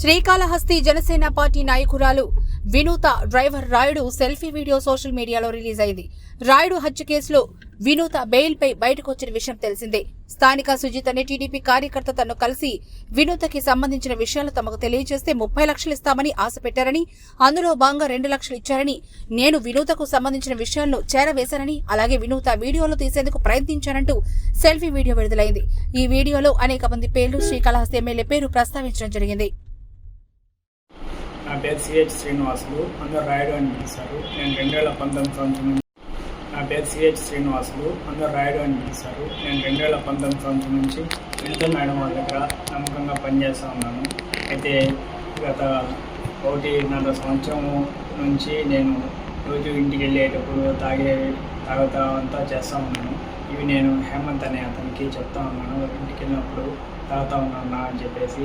Srikalahasti Janasena party నాయకురాలు Vinutha driver Rayudu selfie video social మీడియాలో release అయింది. రాయుడు హత్య కేసులో వినూత బెయిల్పై బయటకు వచ్చిన విషయం తెలిసిందే. స్థానిక సుజిత్ అనే టీడీపీ కార్యకర్త తను కలిసి వినూతకి సంబంధించిన విషయాలు తమకు తెలియజేస్తే ముప్పై లక్షలు ఇస్తామని ఆశ పెట్టారని అందులో భాగంగా రెండు లక్షలు ఇచ్చారని నేను వినూతకు సంబంధించిన విషయాలను చేరవేశానని అలాగే వినూత వీడియోలు తీసేందుకు ప్రయత్నించానంటూ సెల్ఫీ వీడియో విడుదలైంది. ఈ వీడియోలో అనేక మంది పేర్లు శ్రీకాళహస్తి ఎమ్మెల్యే పేరు ప్రస్తావించడం జరిగింది. పేరు సిహెచ్ శ్రీనివాసులు. అందరూ రాయుడు అని పిలుస్తారు నేను రెండు వేల పంతొమ్మిది సంవత్సరం నుంచి నా పేరు సిహెచ్ శ్రీనివాసులు. అందరూ రాయుడు అని పిలుస్తారు నేను రెండు వేల పంతొమ్మిది సంవత్సరం నుంచి వినిత మేడం వాళ్ళ దగ్గర నమ్మకంగా పనిచేస్తూ ఉన్నాను. అయితే గత ఒకటిన్నర సంవత్సరం నుంచి నేను రోజు ఇంటికి వెళ్ళేటప్పుడు తాగే తాగుతా అంతా చేస్తూ ఉన్నాను. ఇవి నేను హేమంత్ అనే అతనికి చెప్తా ఉన్నాను. ఇంటికి వెళ్ళినప్పుడు తాగుతా ఉన్నాను అని చెప్పేసి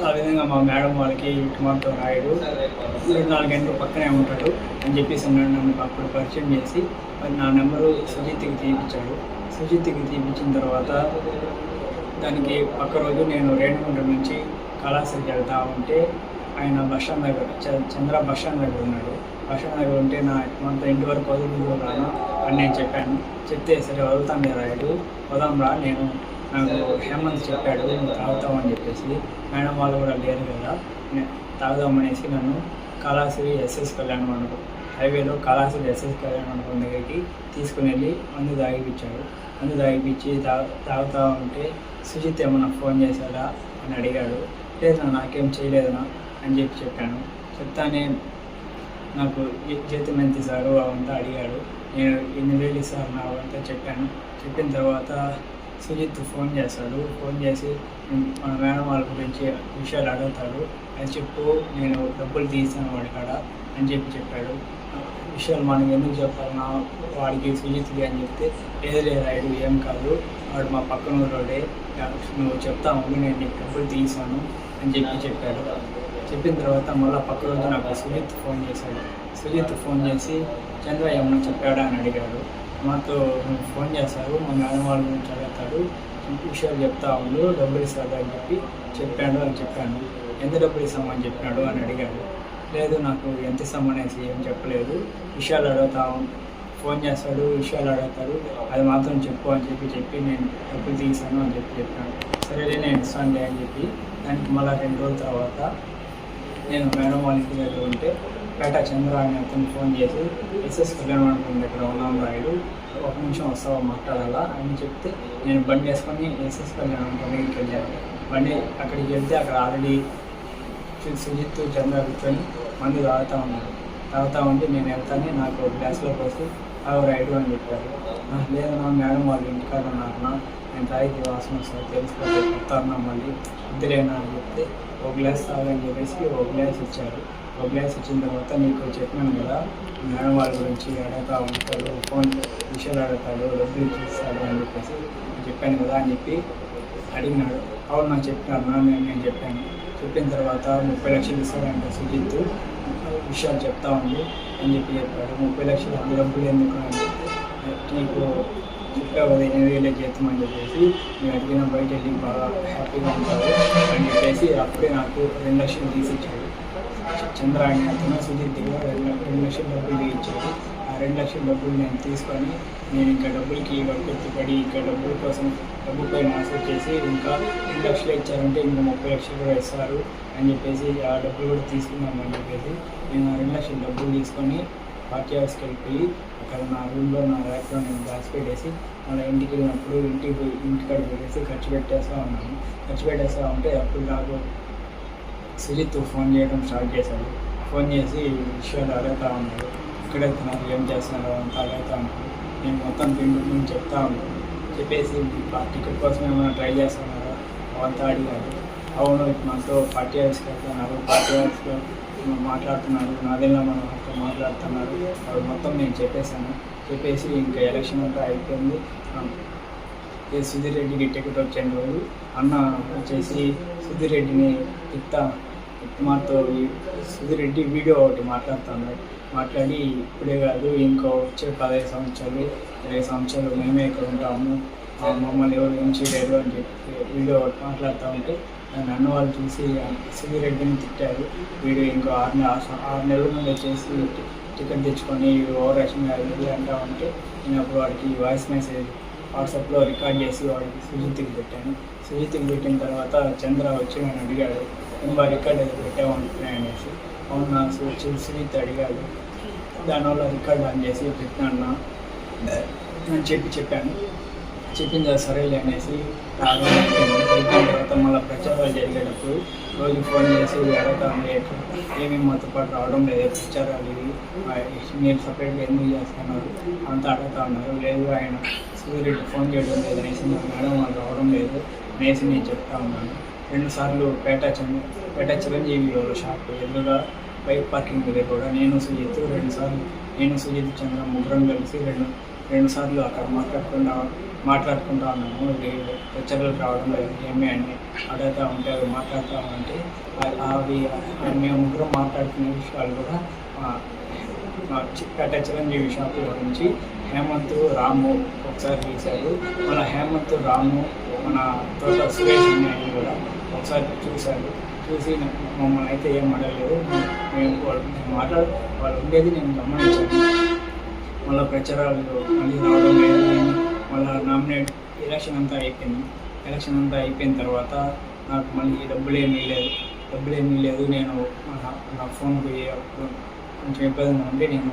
ఆ విధంగా మా మేడం వాళ్ళకి కుమార్తో రాయుడు. ఇరవై నాలుగు గంటలు పక్కనే ఉంటాడు అని చెప్పేసి నన్ను నన్ను అప్పుడు పరిచయం చేసి మరి నా నెంబరు సుజిత్కి తీపించాడు సుజిత్కి తీపించిన తర్వాత దానికి పక్క రోజు నేను రేణుగుంట నుంచి కళాశాలకి వెళ్తా ఉంటే ఆయన బస్ స్టాండ్ దగ్గర చంద్ర బస్ స్టాండ్ దగ్గర ఉన్నాడు. బస్ స్టాండ్ దగ్గర ఉంటే నా మొత్తం ఇంటి వరకు వదులుతున్నాను అని నేను చెప్పాను. చెప్తే సరే వదులుతాను రాయుడు. వదాం రా నేను నాకు హేమంత్ చెప్పాడు నువ్వు తాగుతామని చెప్పేసి. మేడం వాళ్ళు కూడా లేరు కదా. నే- తాగుదామనేసి నన్ను కళాశ్రీ ఎస్ఎస్ కళ్యాణ మండపం హైవేలో కళాశ్రీ ఎస్ఎస్ కళ్యాణ మండపం దగ్గరికి తీసుకుని వెళ్ళి మందు తాగిపించాడు మందు తాగిపించి తా తాగుతా ఉంటే సుజిత్ ఏమన్నా ఫోన్ చేశాడా అని అడిగాడు. లేదు నాకేం చేయలేదనా అని చెప్పి చెప్పాను. చెప్తానే నాకు జీతం ఎంత ఇస్తారు అవంతా అడిగాడు. నేను ఎన్ని వేలు ఇస్తారు నా అవంతా చెప్పాను. చెప్పిన తర్వాత సుజిత్ ఫోన్ చేస్తాడు. ఫోన్ చేసి మన మేడం వాళ్ళ గురించి విషయాలు అడుగుతాడు అది చెప్పు నేను డబ్బులు తీసాను వాడి కాడ అని చెప్పి చెప్పాడు. విషయాలు మనం ఎందుకు చెప్పాలన్నా వాడికి సుజిత్కి అని చెప్తే లేదు లేదు రైడు ఏం కాదు. వాడు మా పక్కన ఊరోడే నువ్వు చెప్తా నేను నీకు డబ్బులు తీసాను అని చెప్పి చెప్పాడు. చెప్పిన తర్వాత మళ్ళీ పక్క రోజు నాకు సుజిత్ ఫోన్ చేశాడు. సుజిత్ ఫోన్ చేసి చంద్ర ఏమన్నా చెప్పాడా? అని అడిగాడు. మాతో ఫోన్ చేశారు మా మేడం వాళ్ళ గురించి అడుగుతాడు విషయాలు చెప్తా ఉండు డబ్బులు ఇస్తాడు అని చెప్పి చెప్పాడు అని చెప్పాను. ఎంత డబ్బులు ఇస్తామని చెప్పాడు? అని అడిగాడు. లేదు నాకు ఎంత ఇస్తామనేసి ఏం చెప్పలేదు. విషయాలు అడుగుతా ఫోన్ చేస్తాడు విషయాలు అడుగుతాడు. అది మాత్రం చెప్పు అని చెప్పి చెప్పి నేను డబ్బులు తీసాను అని చెప్పి చెప్పాను. సరేలే నేను ఇస్తానులే అని చెప్పి దానికి మళ్ళీ రెండు రోజుల తర్వాత నేను మేడం వాళ్ళ ఇంటి దగ్గర ఉంటే పేట చంద్ర అని అతను ఫోన్ చేసి ఎస్ఎస్ కళ్యాణ మండపం దగ్గర ఉన్నాం రాయుడు. ఒక నిమిషం వస్తావా మాట్లాడాలా? అని చెప్తే నేను బండి వేసుకొని ఎస్ఎస్ కళ్యాణ్ మండపం దగ్గరికి వెళ్ళాను. బండి అక్కడికి వెళ్తే అక్కడ ఆల్రెడీ సుజిత్ చంద్ర కూర్చొని మందు తాగుతూ ఉన్నారు. తాగుతూ ఉంటే నేను వెళ్తానే నాకు గ్లాస్లో పోసి అవి రైడు అని చెప్పారు. లేదు నా మేడం వాళ్ళు ఇంటికాడ ఉన్నారన్నా నేను తాగితే వాసన వస్తుంది తెలిసిపోతే చెప్తాను మళ్ళీ. ఇద్దరేనా అని చెప్తే ఒక గ్లాస్ తాగని చెప్పేసి ఒక గ్లాస్ ఇచ్చారు. ఒక గ్లాస్ ఇచ్చిన తర్వాత నీకు చెప్పాను కదా మేడం వాళ్ళ గురించి అడగతా ఉంటాడు ఫోన్ విషయాలు అడుగుతాడు డబ్బులు ఇచ్చిస్తాడు అని చెప్పేసి చెప్పాను కదా అని చెప్పి అడిగినాడు. అవును నాకు చెప్పాను నేను నేను చెప్పాను. చెప్పిన తర్వాత ముప్పై లక్షలు ఇస్తాడంట సుజిత్ విషయాలు చెప్తా ఉంది అని చెప్పి చెప్పాడు. ముప్పై లక్షలు అంత డబ్బులు ఎందుకు అని చెప్పి నీకు చెప్పావు కదా ఎనిమిది వేలే జీతం అని చెప్పేసి నేను అడిగిన బయట వెళ్ళి బాగా హ్యాపీగా ఉంటాడు అని చెప్పేసి అప్పుడే నాకు రెండు లక్షలు తీసి ఇచ్చాడు చంద్ర అనే అతను సుజిత్ దగ్గర రెండు రెండు లక్షల డబ్బులు ఇచ్చాడు ఆ రెండు లక్షల డబ్బులు నేను తీసుకొని నేను ఇంకా డబ్బులకి పడి ఇంకా డబ్బుల కోసం డబ్బు పైన ఆశ చేసి ఇంకా రెండు లక్షలు ఇచ్చారంటే ఇంకా ముప్పై లక్షలు కూడా ఇస్తారు అని చెప్పేసి ఆ డబ్బులు కూడా తీసుకుందామని చెప్పేసి నేను ఆ రెండు లక్షల డబ్బులు తీసుకొని పార్టీ హౌస్కి వెళ్ళిపోయి అక్కడ నా రూమ్లో నా ర్యాక్లో నేను దాచిపెట్టేసి మళ్ళీ ఇంటికి వెళ్ళినప్పుడు ఇంటికి పోయి ఇంటికాడ పెట్టేసి ఖర్చు పెట్టేస్తూ ఉన్నాను. ఖర్చు పెట్టేస్తూ ఉంటే అప్పుడు నాకు సుజిత్ ఫోన్ చేయడం స్టార్ట్ చేశాడు. ఫోన్ చేసి విషయాలు అడుగుతా ఉన్నాడు. ఇక్కడ ఏం చేస్తున్నారు అంతా అడుగుతా ఉన్నాడు. నేను మొత్తం పిండి చెప్తా ఉన్నాను చెప్పేసి టికెట్ కోసం ఏమైనా ట్రై చేస్తున్నారా? అవంతా అడిగాడు. అవును మనతో పార్టీ ఆఫీస్కి వెళ్తున్నారు పార్టీ ఆఫీస్లో మాట్లాడుతున్నారు నాదేనా మనం అట్లా మాట్లాడుతున్నారు. అవి మొత్తం నేను చెప్పేశాను. చెప్పేసి ఇంకా ఎలక్షన్ అంతా అయిపోయింది. ఏ సుధీర్ రెడ్డికి టికెట్ వచ్చిన రోజు? అన్న వచ్చేసి సుధీర్ రెడ్డిని తిత్తా మాతో సుధీర్ రెడ్డి వీడియో ఒకటి మాట్లాడుతున్నాడు మాట్లాడి ఇప్పుడే కాదు ఇంకో వచ్చే పదహైదు సంవత్సరాలు ఇరవై సంవత్సరాలు మేమే ఇక్కడ ఉంటాము. మమ్మల్ని ఎవరు ఏం చేయలేరు అని చెప్పి వీడియో ఒకటి మాట్లాడుతూ ఉంటే నన్ను వాళ్ళు చూసి సుధీర్ రెడ్డిని తిట్టారు. వీడు ఇంకో ఆరు నెల ఆరు నెలల ముందు వచ్చేసి టికెట్ తెచ్చుకొని ఓవర్ యాక్షన్ అది అంటా ఉంటే నేను అప్పుడు వాడికి వాయిస్ మెసేజ్ వాట్సాప్లో రికార్డ్ చేసి వాడికి సుజిత్కి పెట్టాను. సుజిత్కి పెట్టిన తర్వాత చంద్ర వచ్చి నన్ను అడిగాడు ఇంకా రికార్డ్ అది పెట్టామంటున్నాయి అనేసి. అవునా నా సు- సుజిత్ అడిగాడు. దానివల్ల రికార్డ్ ఆన్ చేసి పెట్టినా అని చెప్పి చెప్పాను. చెప్పింది తర్వాత సరేలే అనేసి అయిపోయిన తర్వాత మళ్ళీ ప్రచారాలు జరిగేటప్పుడు రోజు ఫోన్ చేసి అడుగుతాను ఎట్లా ఏమేమి మాతో పాటు రావడం లేదు ప్రచారాలు ఇవి మీరు సపరేట్గా ఎందుకు చేస్తున్నారు? అంతా అడుగుతా ఉన్నారు. లేదు ఆయన సూర్యుడు ఫోన్ చేయడం లేదు అనేసి మా మేడం వాళ్ళు రావడం లేదు అనేసి నేను చెప్తా ఉన్నాను. రెండుసార్లు పేట చంద్ర పేట చిరంజీవి షాప్ ఎదురుగా బైక్ పార్కింగ్ దగ్గర కూడా నేను సుజిత్ రెండుసార్లు నేను సుజిత్ చంద్ర ముగ్గురం కలిసి రెండు రెండు సార్లు అక్కడ మాట్లాడుకుంటా మాట్లాడుకుంటా ఉన్నాము. ఇది రావడం లేదు. ఏమి అని అడుగుతూ ఉంటే అవి మాట్లాడుతూ ఉంటే అవి మేము ముగ్గురం మాట్లాడుకునే విషయాలు కూడా కట్ట చిరంజీవి షాప్ గురించి హేమంత్ రాము ఒకసారి చూశారు. మన హేమంత్ రాము మన తోట సురేష్ అనే కూడా ఒకసారి చూశారు. చూసి మమ్మల్ని అయితే ఏం అడగలేదు. మేము వాళ్ళు మేము మాట్లాడు వాళ్ళు ఉండేది నేను గమనించాను. మళ్ళీ ప్రచారాలు మళ్ళీ రావడం మళ్ళీ నామినేట్ ఎలక్షన్ అంతా అయిపోయింది. ఎలక్షన్ అంతా అయిపోయిన తర్వాత నాకు మళ్ళీ డబ్బులు ఏమీ లేదు డబ్బులు ఏమీ లేదు నేను నా- ఫోన్ ఫోన్కి కొంచెం ఇబ్బందిగా ఉంటే నేను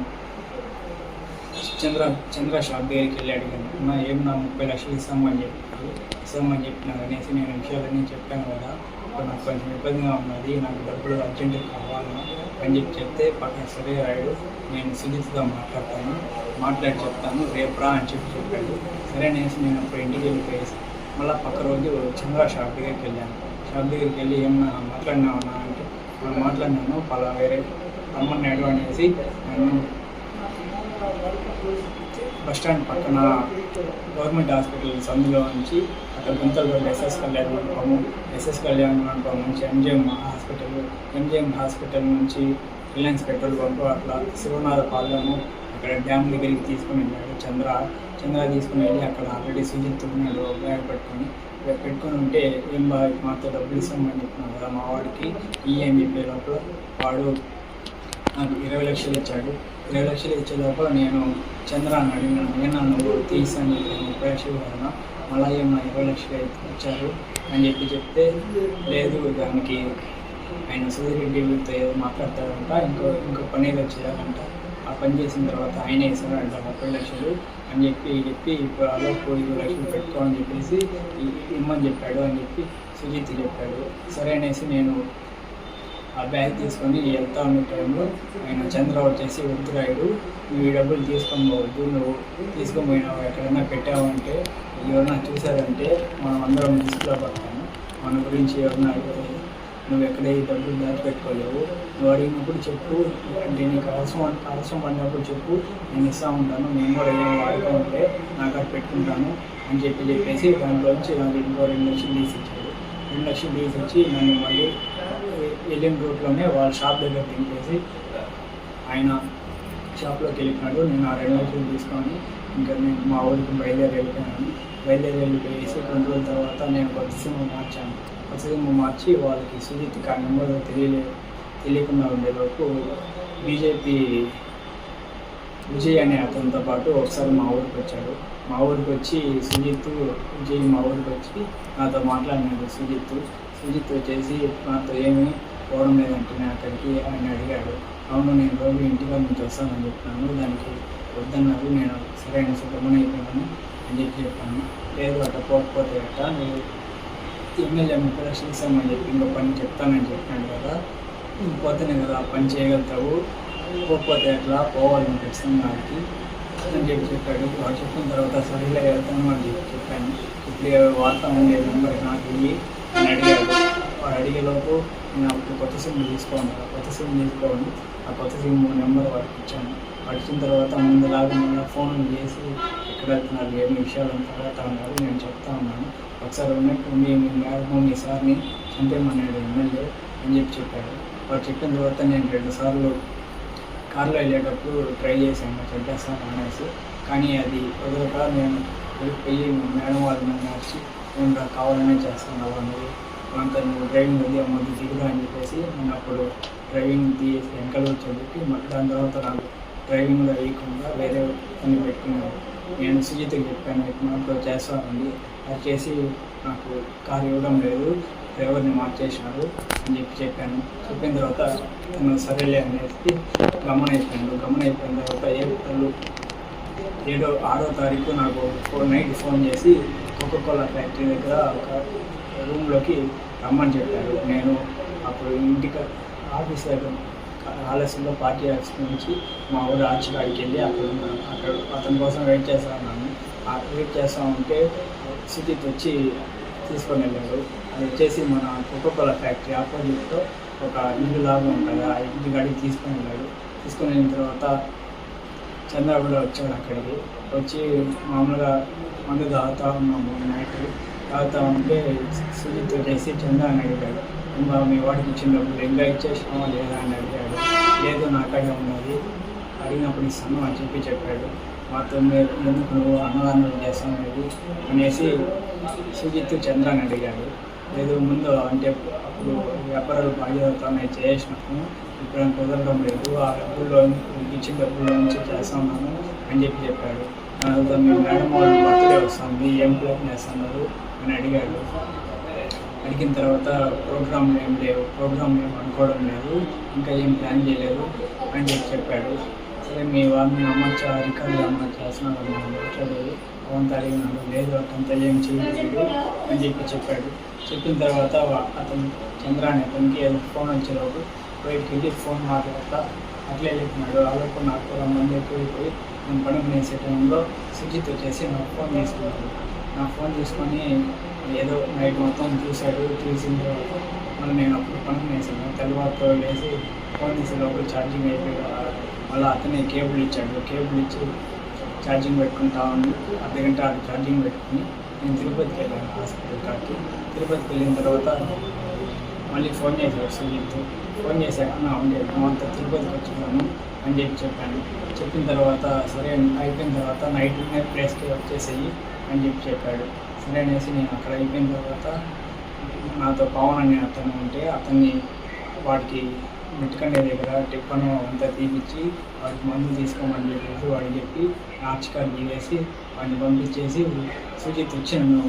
చంద్ర చంద్ర షాప్ దగ్గరికి వెళ్ళి అడిగాను. నా ఏం నా ముప్పై లక్షలు ఇస్తామని చెప్పి ఇస్తామని చెప్పినారు అనేసి నేను విషయాలన్నీ చెప్పాను కదా. నాకు కొంచెం ఇబ్బందిగా ఉన్నది. నాకు డబ్బులు అర్జెంటుగా కావాలన్నా అని చెప్పి చెప్తే పక్కన సరే రాయుడు నేను సుజిత్తో మాట్లాడతాను మాట్లాడి చెప్తాను రేపు రా అని చెప్పి చెప్పాడు. సరే అనేసి నేను అప్పుడు ఇంటికి వెళ్ళిపోయేసి మళ్ళీ పక్క రోజు చంద్ర షాప్ దగ్గరికి వెళ్ళాను. షాప్ దగ్గరికి వెళ్ళి ఏమన్నా మాట్లాడినావన్నా అంటే మాట్లాడినాను పలా వేరే రమ్మన్నాడు అనేసి నన్ను బస్ స్టాండ్ పక్కన గవర్నమెంట్ హాస్పిటల్ సందులో నుంచి అక్కడ గుంతలు ఎస్ఎస్ కళ్యాణ్ మండపము ఎస్ఎస్ కళ్యాణ్ మండపం నుంచి ఎంజిఎం హాస్పిటల్ ఎంజిఎం హాస్పిటల్ నుంచి రిలయన్స్ పెట్రోల్ పంపు అట్లా శివనాథ పాలెము అక్కడ డ్యామ్ దగ్గరికి తీసుకుని వెళ్ళాడు. చంద్ర చంద్ర తీసుకుని వెళ్ళి అక్కడ ఆల్రెడీ సుజిత్ ఉన్నాడు బ్యాగ్ పెట్టుకొని. పెట్టుకొని ఉంటే ఏం బాగా మాతో డబ్బులు ఇస్తామని చెప్పినాను కదా మా వాడికి ఈఎంఈపీ లోపల వాడు నాకు ఇరవై లక్షలు ఇచ్చాడు. ఏడు లక్షలు ఇచ్చే లోపల నేను చంద్ర అని అడిగినాను ఏనా నువ్వు తీసాను ముప్పై లక్షలు అన్నా మళ్ళీ ఏమన్నా ఇరవై లక్షలు ఇచ్చారు అని చెప్పి చెప్తే లేదు దానికి ఆయన సూర్యరెడ్డితో ఏదో మాట్లాడతారంట ఇంకో ఇంకో పని ఏదో చేయాలంట ఆ పని చేసిన తర్వాత ఆయన వేసారంట ముప్పై లక్షలు అని చెప్పి చెప్పి ఇప్పుడు అలా ఇరవై లక్షలు పెట్టుకో అని చెప్పేసి ఇమ్మని చెప్పాడు అని చెప్పి సుజిత్ చెప్పాడు. సరే అనేసి నేను ఆ బ్యాగ్ తీసుకొని వెళ్తా ఉన్న టైంలో ఆయన చంద్ర వచ్చేసి వద్దురాయుడు నువ్వు ఈ డబ్బులు తీసుకొని పోవద్దు నువ్వు తీసుకొని పోయినావు? ఎక్కడైనా పెట్టావంటే ఎవరైనా ఎవరన్నా చూసారంటే మనం అందరం లిస్టులో పడతాము మన గురించి ఎవరన్నా నువ్వు ఎక్కడ ఈ డబ్బులు దాచిపెట్టుకోలేవు? నువ్వు అడిగినప్పుడు చెప్పు అంటే నీకు అవసరం అవసరం పడినప్పుడు చెప్పు. నేను ఇస్తా ఉంటాను నేను కూడా ఏం వాడుకుంటే నాకు అది పెట్టుకుంటాను అని చెప్పి చెప్పేసి దాంట్లో నుంచి నాకు ఇంకో రెండు లక్షలు తీసి ఇచ్చాడు. రెండు లక్షలు తీసి ఇచ్చి నన్ను మళ్ళీ వెళ్ళిన రూట్లోనే వాళ్ళ షాప్ దగ్గర దింపేసి ఆయన షాప్లోకి వెళ్ళినాడు నేను ఆ రెండు లక్షలు తీసుకొని ఇంకా నేను మా ఊరికి బయలుదేరి వెళ్ళిపోయాను. బయలుదేరి వెళ్ళిపోయేసి రెండు రోజుల తర్వాత నేను కొత్త సిమ్ మార్చాను. కొత్త సిమ్ మార్చి వాళ్ళకి సుజిత్ ఆ నెంబర్ తెలియలే తెలియకుండా ఉండేలోపు బీజేపీ విజయ్ అనే అతనితో పాటు ఒకసారి మా ఊరికి వచ్చాడు. మా ఊరికి వచ్చి సుజిత్ విజయ్ మా ఊరికి వచ్చి నాతో మాట్లాడినాడు సుజిత్. సుజిత్ వచ్చేసి నాతో ఏమి పోవడం లేదంటే నేను అక్కడికి ఆయన అడిగాడు. అవును నేను రోజు ఇంటిగా నుంచి వస్తానని చెప్పినాను దానికి వద్దన్నారు. నేను సరైన సుఖమని అయిపోయాను అని చెప్పి చెప్పాను. లేదు అట్లా పోకపోతే అట్ట నేను ఎమ్మెల్యే ముప్పై లక్షలు ఇస్తామని చెప్పి ఇంకో పని చెప్తానని చెప్పాను కదా. పోతేనే కదా ఆ పని చేయగలుగుతావు. పోకపోతే అట్లా పోవాలి ఖచ్చితంగా వాడికి అని చెప్పి చెప్పాడు. వాడు చెప్పిన తర్వాత సరేలే వెళ్తాను అని చెప్పి చెప్పాను. ఇప్పుడు వార్త ఉండే నెంబర్ నాకు ఇయ్యి అని అడిగాడు. వాడు అడిగేలోపు నేను అప్పుడు కొత్త సిమ్ తీసుకోను. కొత్త సిమ్ తీసుకోండి. ఆ కొత్త సిమ్ నెంబర్ వాడికి ఇచ్చాను. వాడు ఇచ్చిన తర్వాత ముందులాగా మళ్ళీ ఫోన్ చేసి ఎక్కడ వెళ్తున్నారు ఏమి విషయాలు అంతా అడుగుతా ఉన్నారు నేను చెప్తా ఉన్నాను. ఒకసారి ఉన్నట్టు మీ మీ మేడం మీ సార్ని చంపేమన్నాడు ఎమ్మెల్యే అని చెప్పి చెప్పాడు. వాడు చెప్పిన తర్వాత నేను రెండు సార్లు కార్లో వెళ్ళేటప్పుడు ట్రై చేశాను. చంపేస్తాను అనేసి. కానీ అది వదలక నేను వెళ్ళిపోయి మేడం వాళ్ళు నన్ను వచ్చి నేను రా కావాలనే చేస్తున్నావు అన్నది అంత నువ్వు డ్రైవింగ్ అది అమ్మది దిగుదా అని చెప్పేసి నేను అప్పుడు డ్రైవింగ్ తీసి వెనకాల వచ్చి చెప్పి మళ్ళీ దాని తర్వాత నాకు డ్రైవింగ్లో వేయకుండా వేరే పని పెట్టుకున్నాను. నేను సుజిత్కి చెప్పాను ఇట్లా చేస్తానండి. అది చేసి నాకు కారు ఇవ్వడం లేదు. డ్రైవర్ని మార్చేసినారు అని చెప్పి చెప్పాను. చెప్పిన తర్వాత తను సరేలే అనేసి గమన అయిపోయాను గమన అయిపోయిన తర్వాత ఏడు ఏడో ఆరో తారీఖు నాకు ఫోన్ నైట్ ఫోన్ చేసి కోకోకోలా ఫ్యాక్టరీ దగ్గర ఒక రూమ్లోకి రమ్మని చెప్పారు. నేను అప్పుడు ఇంటికి ఆఫీస్ దగ్గర ఆలస్యంలో పార్టీ ఆఫీస్ నుంచి మా ఊరు ఆర్చికాడికి వెళ్ళి అక్కడ అక్కడ అతని కోసం వెయిట్ చేస్తా ఉన్నాను. వెయిట్ చేస్తా ఉంటే సిటీకి వచ్చి తీసుకొని వెళ్ళాడు. అది వచ్చేసి మన కోకోకోలా ఫ్యాక్టరీ ఆపోజిట్లో ఒక ఇల్లు లాగా ఉంటుంది. ఆ ఇంటి గాడికి తీసుకొని వెళ్ళాడు. తీసుకొని వెళ్ళిన తర్వాత చంద్రబాబు కూడా వచ్చాడు అక్కడికి. వచ్చి మామూలుగా మందు తాగుతా ఉన్నాము నైట్ తాగుతా ఉంటే సుజిత్ చేసి చందా అని అడిగాడు. ఇంకా మీ వాడికి ఇచ్చినప్పుడు డబ్బులు ఇంకా లేదా అని అడిగాడు. లేదు నాకాడే ఉన్నది. అడిగినప్పుడు ఇస్తాను అని చెప్పి చెప్పాడు. మాతో మీరు ఎందుకు నువ్వు అన్నదానం చేస్తాను అనేది అనేసి సుజిత్ చంద్ర అని అడిగాడు. లేదు ముందు అంటే అప్పుడు వ్యాపారాలు బాధ్యతనే చేసినప్పుడు ఇప్పుడు కుదరడం లేదు. ఆ డబ్బుల్లో ఇచ్చిన డబ్బుల్లో నుంచి చేస్తాను అని చెప్పి చెప్పాడు. ఒక మీ మేడం వాళ్ళు బర్త్డే వస్తుంది ఏం ప్లాన్ చేస్తున్నారు అని అడిగాడు. అడిగిన తర్వాత ప్రోగ్రామ్ ఏం లేవు ప్రోగ్రామ్ ఏం అనుకోవడం లేదు ఇంకా ఏం ప్లాన్ చేయలేదు అని చెప్పి చెప్పాడు. సరే మీ వాళ్ళని అమ్మచ్చా రికార్డు అమ్మ చేస్తున్నారు మాట్లాడలేదు అవంతా అడిగినాడు లేదు అతంతా ఏం చేయలేదు అని చెప్పి చెప్పాడు. చెప్పిన తర్వాత అతను చంద్ర అనే అతనికి ఫోన్ వచ్చేలోపు బయటికి వెళ్ళి ఫోన్ మాట్లాడతా. అట్లే చెప్పినాడు. అలాగే నాకు మంది ఎక్కువ నేను పడుకుని వేసే టైంలో సుజిత్ వచ్చేసి నాకు ఫోన్ చేసుకున్నాడు నా ఫోన్ తీసుకొని ఏదో నైట్ మొత్తం చూశాడు చూసిన తర్వాత మళ్ళీ నేను అప్పుడు పనులు వేసాను తర్వాత లేసి ఫోన్ తీసే ఛార్జింగ్ అయిపోయి మళ్ళీ అతనే కేబుల్ ఇచ్చాడు. కేబుల్ ఇచ్చి ఛార్జింగ్ పెట్టుకుంటా ఉండి. అర్ధగంట అది ఛార్జింగ్ పెట్టుకుని నేను తిరుపతికి వెళ్ళాను హాస్పిటల్ కాకి తిరుపతికి వెళ్ళిన తర్వాత మళ్ళీ ఫోన్ చేశారు సీఎంతో ఫోన్ చేశాక నా ఉండే అంతా తిరుపతికి వచ్చినాను అని చెప్పి చెప్పాను. చెప్పిన తర్వాత సరే అయిపోయిన తర్వాత నైట్ ప్లేస్కి వచ్చేసేయి అని చెప్పి చెప్పాడు. సరే అనేసి నేను అక్కడ అయిపోయిన తర్వాత నాతో పవన్ అనే అతను ఉంటే అతన్ని వాడికి మెట్టుకండే దగ్గర టిప్పను అంతా తీపిచ్చి వాడికి మందు తీసుకోమని చెప్పేసి వాడికి చెప్పి నాచికారు తీసేసి వాడిని పంపించేసి సుజిత్ వచ్చి నన్ను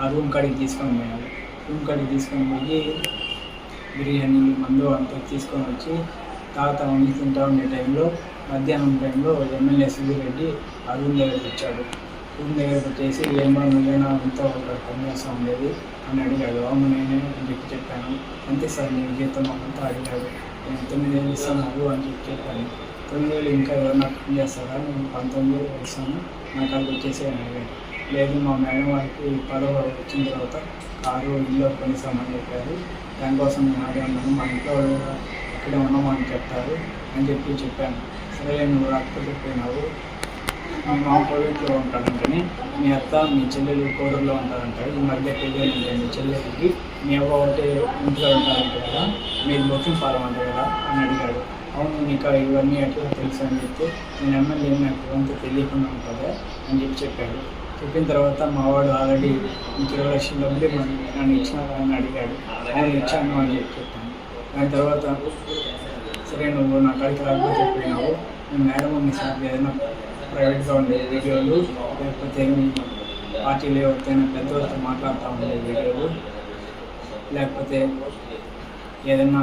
ఆ రూమ్ కాడికి తీసుకొని పోయాడు. రూమ్ కాడికి తీసుకొని పోయి బిర్యానీ మందు అంతా తీసుకొని వచ్చి తాత వండుకుంటా తింటా ఉండే టైంలో మధ్యాహ్నం టైంలో ఎమ్మెల్యే సుబ్బిరెడ్డి ఆ రూమ్ దగ్గరికి వచ్చాడు. రూమ్ దగ్గరకు వచ్చేసి ఏమో నువ్వేనా అంతా ఒక పని ఉండేది అని అడిగాడు. అవును నేనే అని చెప్పి చెప్పాను. అంతే సార్ నేను జీతం అంతా అడిగాడు. నేను తొమ్మిది వేలు ఇస్తాను అని చెప్పి చెప్పాను. తొమ్మిది వేలు ఇంకా ఎవరన్నా పని చేస్తారా? నేను పంతొమ్మిది వేలు ఇస్తాను. నాకు అది వచ్చేసి అని అడిగాడు. లేదు మా మేడం వారికి పదవ వచ్చిన తర్వాత కారు ఇల్లు కొనిస్తామని చెప్పారు దానికోసం నేను ఆడే ఉన్నాను. మా ఇంట్లో వాళ్ళు ఇక్కడే ఉన్నామని చెప్తారు అని చెప్పి చెప్పాను. సరే నువ్వు రాకపోతే పోయినావు మా మామ కోవిడ్లో ఉంటాడంటని మీ అత్త మీ చెల్లెలు కోడూరులో ఉంటారంట. ఈ మధ్య పెళ్ళి మీ చెల్లెలకి మీ అవ్వ ఒకటే ఇంట్లో ఉంటారంట కదా మీరు బొక్కింగ్ పాలం అంట కదా అని అడిగాడు. అవును నీకు ఇవన్నీ ఎట్లా తెలుసు అని చెప్తే నేను ఎమ్మెల్యే నాకు అంత తెలియకుండా ఉంటుందా అని చెప్పి చెప్పాడు. చెప్పిన తర్వాత మా వాడు ఆల్రెడీ ఇరవై లక్షల డబ్బులు నన్ను ఇచ్చినారా అని అడిగాడు. ఆయన ఇచ్చాను అని చెప్పి చెప్పాను. దాని తర్వాత సరే నువ్వు నా కాడికి రాకపోతే పోయినావు నేను మేడం మీ సార్ ఏదైనా ప్రైవేట్గా ఉండే వీడియోలు లేకపోతే పార్టీలు ఎవరికైనా పెద్ద పెద్దవాళ్ళతో మాట్లాడుతూ ఉండే వీడియోలు లేకపోతే ఏదైనా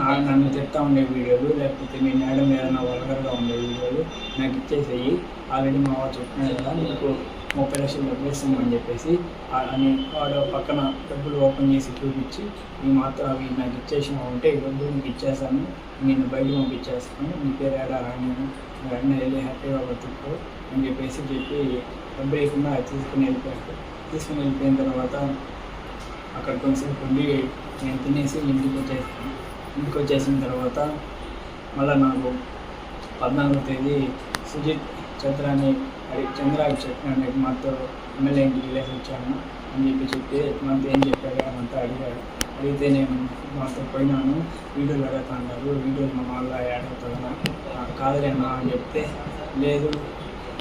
నా నన్ను చెప్తా ఉండే వీడియోలు లేకపోతే మీ మేడం ఏదైనా వల్గర్గా ఉండే వీడియోలు నాకు ఇచ్చేసేయి. ఆల్రెడీ మా వాళ్ళు చెప్పినాడు కదా నీకు ముప్పై లక్షలు డబ్బులు ఇస్తామని చెప్పేసి అని వాడు పక్కన డబ్బులు ఓపెన్ చేసి చూపించి నీ మాత్రం అవి నాకు ఇచ్చేసినా ఉంటే ఇవన్నీ నీకు ఇచ్చేసాను నేను బయట పంపించేస్తాను నీ పేరు ఏడా రాను వెంటనే వెళ్ళి హ్యాపీగా బతుకు అని చెప్పేసి చెప్పి డబ్బు ఇవ్వకుండా అది తీసుకుని వెళ్ళిపోయాడు. తీసుకుని వెళ్ళిపోయిన తర్వాత అక్కడ కొంచెంసేపు ఉండి నేను తినేసి ఇంటికి వచ్చేస్తాను. ఇంటికి వచ్చేసిన తర్వాత మళ్ళీ నాకు పద్నాలుగో తేదీ సుజిత్ చంద్రాని అది చంద్రాకి చెప్పినాను మాతో ఎమ్మెల్యే ఇంటికి వెళ్ళేసి వచ్చాను అని చెప్పి చెప్తే మనతో ఏం చెప్పాడు అని అంతా అడిగాడు. అడిగితే నేను మాతో పోయినాను వీడియోలు అడుగుతున్నారు వీడియోలు మా వాళ్ళ యాడ్ అవుతుందా కాదులేనా అని చెప్తే లేదు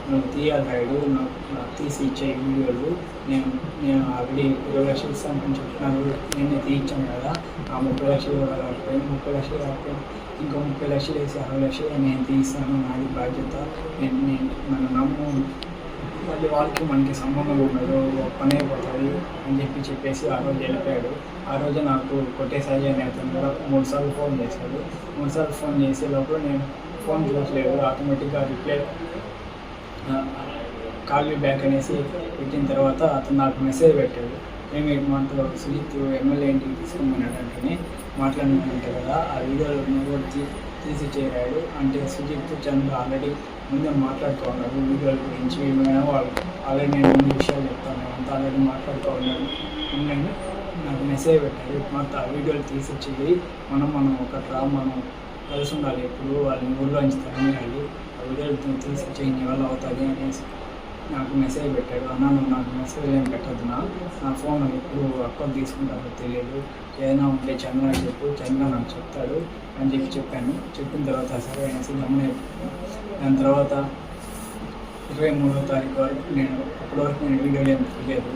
నువ్వు తీయాలి రాయుడు నాకు నాకు తీసి ఇచ్చే వీడియోలు నేను నేను ఆల్రెడీ ఇరవై లక్షలు ఇస్తానని చెప్తున్నాను నేనే తీయించాను కదా. ఆ ముప్పై లక్షలు రాకపోయింది ముప్పై లక్షలు రాకపోయింది ఇంకో ముప్పై లక్షలు వేసి అరవై లక్షలు నేను తీస్తాను. నాది బాధ్యత. నేను నేను నన్ను నమ్ము. మళ్ళీ వాళ్ళకి మనకి సంబంధం ఉండదు. ఒక పని అయిపోతుంది అని చెప్పి చెప్పేసి ఆ రోజు వెళ్ళిపోయాడు. ఆ రోజు నాకు కొట్టేసారి అని అతను కూడా మూడు సార్లు ఫోన్ చేశాడు. మూడు సార్లు ఫోన్ చేసే లోపల నేను ఫోన్ చూడట్లేదు. ఆటోమేటిక్గా రిప్లై కాల్ మీ బ్యాక్ అనేసి పెట్టిన తర్వాత అతను నాకు మెసేజ్ పెట్టాడు. ఏమి మనతో సుజిత్ ఎమ్మెల్యే ఇంటికి తీసుకోమన్నాడంటే మాట్లాడినాడంట కదా ఆ వీడియోలో నువ్వు తీసి చేరాడు. అంటే సుజిత్ చంద్ర ఆల్రెడీ ముందే మాట్లాడుతూ ఉన్నాడు వీడియోల గురించి. ఏమైనా వాళ్ళు ఆల్రెడీ నేను ముందు విషయాలు చెప్తాను. అంతా ఆల్రెడీ మాట్లాడుతూ ఉన్నాను ఉండండి నాకు మెసేజ్ పెట్టాడు. మొత్తం ఆ వీడియోలు తీసి మనం మనం ఒక డ్రా మనం కలిసి ఉండాలి. ఎప్పుడు వాళ్ళని ఊళ్ళోంచి తరమేయాలి. ఆ తెలిసి తీసి చెయ్యి నీ వల్ల అవుతుంది అనేసి నాకు మెసేజ్ పెట్టాడు. అన్న నువ్వు నాకు మెసేజ్ ఏం పెట్టద్దు నా నా ఫోన్ ఎప్పుడు అకౌంట్ తీసుకుంటారో తెలియదు. ఏదైనా ఉంటే చంద్ర చెప్పు చంద్ర నాకు చెప్తాడు అని చెప్పి చెప్పాను. చెప్పిన తర్వాత సరే అనేసి గమని దాని తర్వాత ఇరవై మూడో తారీఖు వరకు నేను అప్పటి వరకు నేను వీడియోలు ఏం తెలియదు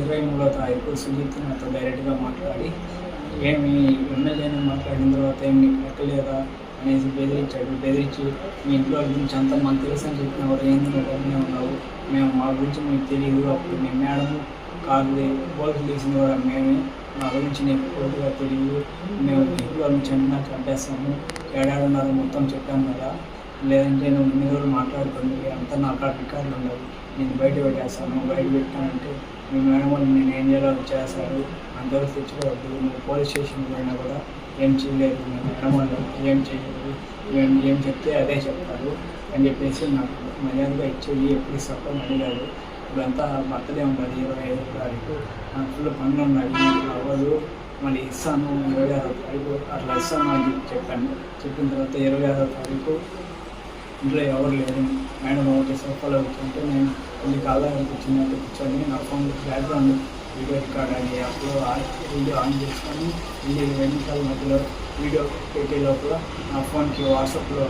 ఇరవై మూడో తారీఖు సుజిత్ నాతో డైరెక్ట్గా మాట్లాడి ఏమి ఎమ్మెల్యేని మాట్లాడిన తర్వాత ఏమి లెక్కలేదా? అనేసి బెదిరించాడు. బెదిరించి. మీ ఇంట్లో గురించి అంతా మాకు తెలుసు అని చెప్పిన వాడు ఏంది నువ్వు ఉన్నావు మేము మా గురించి మీకు తెలియదు. అప్పుడు మీ మేడం కాదు బోల్కి తీసిన కూడా మేమే. మా గురించి నీకు పూర్తిగా తెలియదు. మేము ఇంట్లో నుంచి అన్నా చంపేస్తాము. ఏడాడున్నారు మొత్తం చెప్పాను కదా. లేదంటే నువ్వు ఇన్ని రోజులు మాట్లాడుతుంది అంతా నా కాడ రికార్డులు ఉండవు. నేను బయట పెట్టేస్తాను. బయట పెట్టానంటే మీ మేడం వాళ్ళు నేను ఏం చేయాలో చేస్తారు అంతవరకు తెచ్చుకోవద్దు. నువ్వు పోలీస్ స్టేషన్కి పోయినా కూడా ఏం చేయలేదు నేను క్రమంలో ఏం చేయలేదు ఏం ఏం చెప్తే అదే చెప్తారు అని చెప్పేసి నాకు మర్యాదగా ఇచ్చేది ఎప్పుడు ఇస్తాను అడిగాడు ఇప్పుడంతా బర్త్డే ఉన్నది ఇరవై ఐదో తారీఖు. నాకు ఫుల్ పనులు ఉన్నాయి అవ్వదు మళ్ళీ ఇస్తాను ఇరవై ఆరో తారీఖు అట్లా ఇస్తాను అని చెప్పాను. చెప్పిన తర్వాత ఇరవై ఆరో తారీఖు ఇంట్లో ఎవరు లేరు. మేడం ఒకటి సోఫాలో కూర్చుంటే నేను కొన్ని కాలాలకు కూర్చున్నట్టు కూర్చొని నా ఫోన్ బ్యాక్గ్రౌండ్ వీడియో రికార్డ్ అని అప్పుడు వీడియో ఆన్ చేసుకొని వీడియో ఇరవై మధ్యలో వీడియో పెట్టే లోపల నా ఫోన్కి వాట్సాప్లో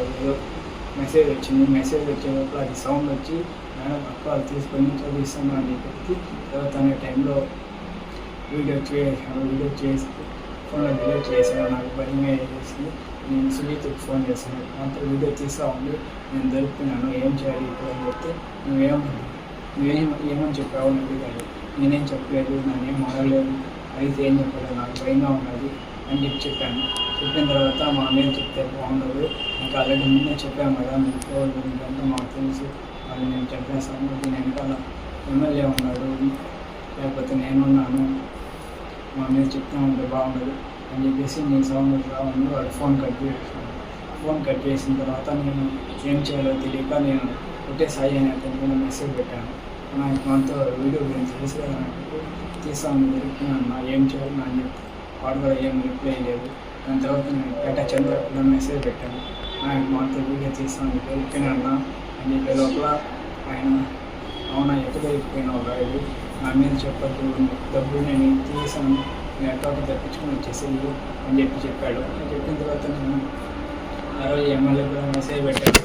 మెసేజ్ వచ్చింది. మెసేజ్ వచ్చే లోపల అది సౌండ్ వచ్చి మేడం అక్క అది తీసుకొని చదివిస్తాను అని చెప్పి తర్వాత అనే టైంలో వీడియో చేసాను వీడియో చేసి ఫోన్లో డిలీట్ చేశాను. నాకు భయమే చేసింది నేను సునీత్కి ఫోన్ చేశాను. అంత వీడియో తీస్తా ఉంది నేను దొరుకుతున్నాను ఏం చేయాలి ఇప్పుడు? అని చెప్తే నువ్వేం నువ్వేం ఏమని చెప్పావు? అని అడిగాడు. నేనేం చెప్పలేదు నేనేం మారలేదు అయితే ఏం చెప్పలేదు నాకు భయంగా ఉన్నది అని చెప్పి చెప్పాను. చెప్పిన తర్వాత మా అన్నయ్య చెప్తే బాగుండదు. ఇంకా ఆల్రెడీ ముందే చెప్పాము కదా మీకు మీకంతా మాకు తెలుసు. వాళ్ళు నేను చెప్పేస్తాను దీని వెనకాల ఎమ్మెల్యే ఉన్నాడు. లేకపోతే నేనున్నాను మా మీద చెప్తా ఉంటే బాగుండదు అని చెప్పేసి నేను సౌండ్ రావాలి వాడు ఫోన్ కట్ చేసాను ఫోన్ కట్ చేసిన తర్వాత నేను ఏం చేయాలో తెలియక నేను ఒకటే సాయి అని అతనికి మెసేజ్ పెట్టాను. నాకు మనతో వీడియో గురించి తెలుసు తీసాము నాకు నా ఏం చేయాలి నా అని చెప్పి వాడు కూడా ఏం రిప్లై లేదు. దాని తర్వాత నేను పేట చంద్ర మెసేజ్ పెట్టాను. ఆయన మనతో వీడియో తీస్తాను దొరికినా అని చెప్పే లోపల ఆయన అవునా ఎక్కడ దొరికిపోయినావు రాయుడు నా మీద చెప్పద్దు డబ్బులు నేను తీసాను నెట్వర్క్ తప్పించుకుని తెప్పించుకొని వచ్చేసేది అని చెప్పి చెప్పాడు. అని చెప్పిన తర్వాత నేను ఆ రోజు ఎమ్మెల్యే కూడా మెసేజ్ పెట్టాను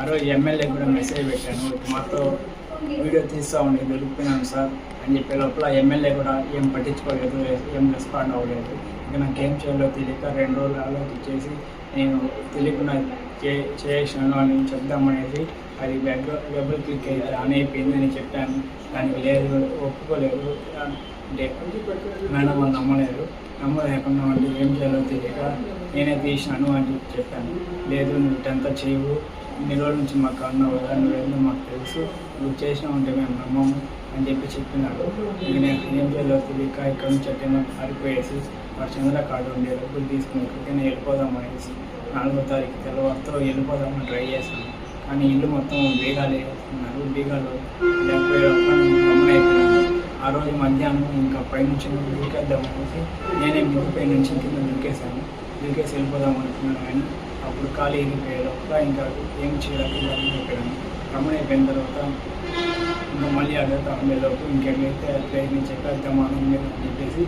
ఆ రోజు ఎమ్మెల్యే కూడా మెసేజ్ పెట్టాను. మాతో వీడియో తీస్తా ఉండి దొరికిపోయినాను సార్ అని చెప్పే లోపల ఎమ్మెల్యే కూడా ఏం పట్టించుకోలేదు ఏం రెస్పాండ్ అవ్వలేదు. ఇంకా నాకేం చేయాలో తెలియక రెండు రోజులు ఆలోచించేసి నేను తెలియకుండా చే చేసాను అని చెప్దామనేసి అది వెబ్ వెబ్ క్లిక్ అయితే ఆన్ అయిపోయిందని చెప్పాను. దానికి లేదు ఒప్పుకోలేదు. అంటే మేడం వాళ్ళు నమ్మలేదు. నమ్మలేకుండా అంటే ఏం చేయాలో తెలియక నేనే తీసినాను అని చెప్పి చెప్పాను. లేదు నువ్వు ఇటంతా చేయవు. ఇన్ని రోజుల నుంచి మాకు అన్న కదా నువ్వేందో మాకు తెలుసు. నువ్వు చేసినామంటే మేము నమ్మము అని చెప్పి చెప్పినాడు. ఇక నేను ఏం చేయాలో తెలియక ఇక్కడ నుంచి ఎక్కడైనా పారిపోయేసి వాడు చంద్ర కార్డు ఉండే డబ్బులు తీసుకుని ఎక్కడికైనా వెళ్ళిపోదాం అనేసి నాలుగో తారీఖు తెల్లవారుతో వెళ్ళిపోదామని ట్రై చేశాను. కానీ ఇల్లు మొత్తం బీగాలు వేస్తున్నారు బీగాలు డెబ్బై గమనే ఆ రోజు మధ్యాహ్నం ఇంకా పైనుంచి దూకేద్దాం అనేసి నేనే మిద్ది పై నుంచి కింద దూకేశాను దూకేసి వెళ్ళిపోదాం అనుకున్నాను కానీ అప్పుడు ఖాళీ ఏం లోపల ఇంకా ఏం చేయాలి ఇవన్నీ అయిపోయాను రమణ అయిపోయిన తర్వాత ఇంకా మళ్ళీ అడుగుతా ఉండేలోపు ఇంకెట్లయితే ప్రయత్నించాక అర్థమానం అని చెప్పేసి